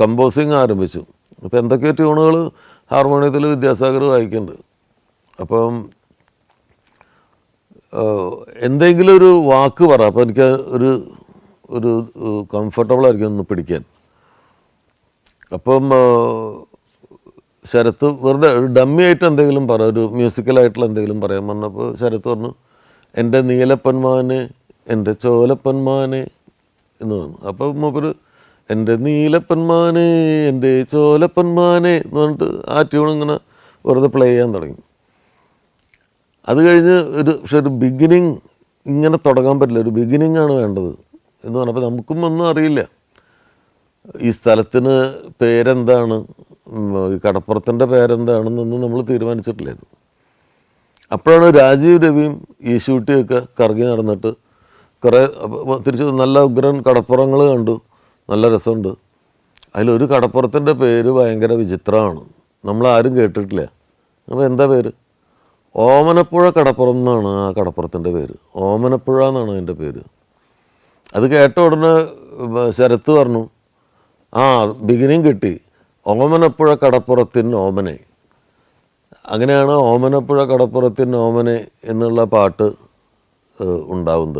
Composing ആരംഭിച്ചു. അപ്പോൾ എന്തൊക്കെയോ ട്യൂണുകൾ ഹാർമോണിയത്തിൽ വിദ്യാസാഗർ വായിക്കുന്നുണ്ട്. അപ്പം എന്തെങ്കിലും ഒരു വാക്ക് പറ. അപ്പോൾ എനിക്ക് ഒരു ഒരു കംഫർട്ടബിൾ ആയിരിക്കും ഒന്ന് പിടിക്കാൻ. അപ്പം ശരത്ത് വെറുതെ ഒരു ഡമ്മി ആയിട്ട് എന്തെങ്കിലും പറ. ഒരു മ്യൂസിക്കലായിട്ടുള്ള എന്തെങ്കിലും പറയാൻ പറഞ്ഞപ്പോൾ ശരത്ത് പറഞ്ഞു എന്റെ നീലപ്പന്മാന് എന്റെ ചോലപ്പന്മാന് എന്ന് പറഞ്ഞു. അപ്പോൾ മൂപ്പര് എന്റെ നീലപ്പന്മാനെ എന്റെ ചോലപ്പന്മാനെ എന്ന് പറഞ്ഞിട്ട് ആ ട്യൂൺ ഇങ്ങനെ വെറുതെ പ്ലേ ചെയ്യാൻ തുടങ്ങി. അത് കഴിഞ്ഞ് ഒരു പക്ഷെ ഒരു ബിഗിനിങ് ഇങ്ങനെ തുടങ്ങാൻ പറ്റില്ല. ഒരു ബിഗിനിങ് ആണ് വേണ്ടത് എന്ന് പറഞ്ഞപ്പോൾ നമുക്കും ഒന്നും അറിയില്ല. ഈ സ്ഥലത്തിന് പേരെന്താണ്? ഈ കടപ്പുറത്തിന്റെ പേരെന്താണെന്നൊന്നും നമ്മൾ തീരുമാനിച്ചിട്ടില്ലായിരുന്നു. അപ്പോഴാണ് രാജീവ് രവിയും ഈശൂട്ടിയൊക്കെ കറങ്ങി നടന്നിട്ട് കുറേ തിരിച്ച് നല്ല ഉഗ്രൻ കടപ്പുറങ്ങൾ കണ്ടു. നല്ല രസമുണ്ട്. അതിലൊരു കടപ്പുറത്തിന്റെ പേര് ഭയങ്കര വിചിത്രമാണ്. നമ്മളാരും കേട്ടിട്ടില്ല. അപ്പോൾ എന്താ പേര്? ഓമനപ്പുഴ കടപ്പുറം എന്നാണ് ആ കടപ്പുറത്തിന്റെ പേര്. ഓമനപ്പുഴ എന്നാണ് അതിന്റെ പേര്. അത് കേട്ട ഉടനെ ശരത്ത് പറഞ്ഞു ആ ബിഗിനിങ് കിട്ടി. ഓമനപ്പുഴ കടപ്പുറത്തിൻ ഓമനെ. അങ്ങനെയാണ് ഓമനപ്പുഴ കടപ്പുറത്തിൻ ഓമനെ എന്നുള്ള പാട്ട് ഉണ്ടാവുന്നത്.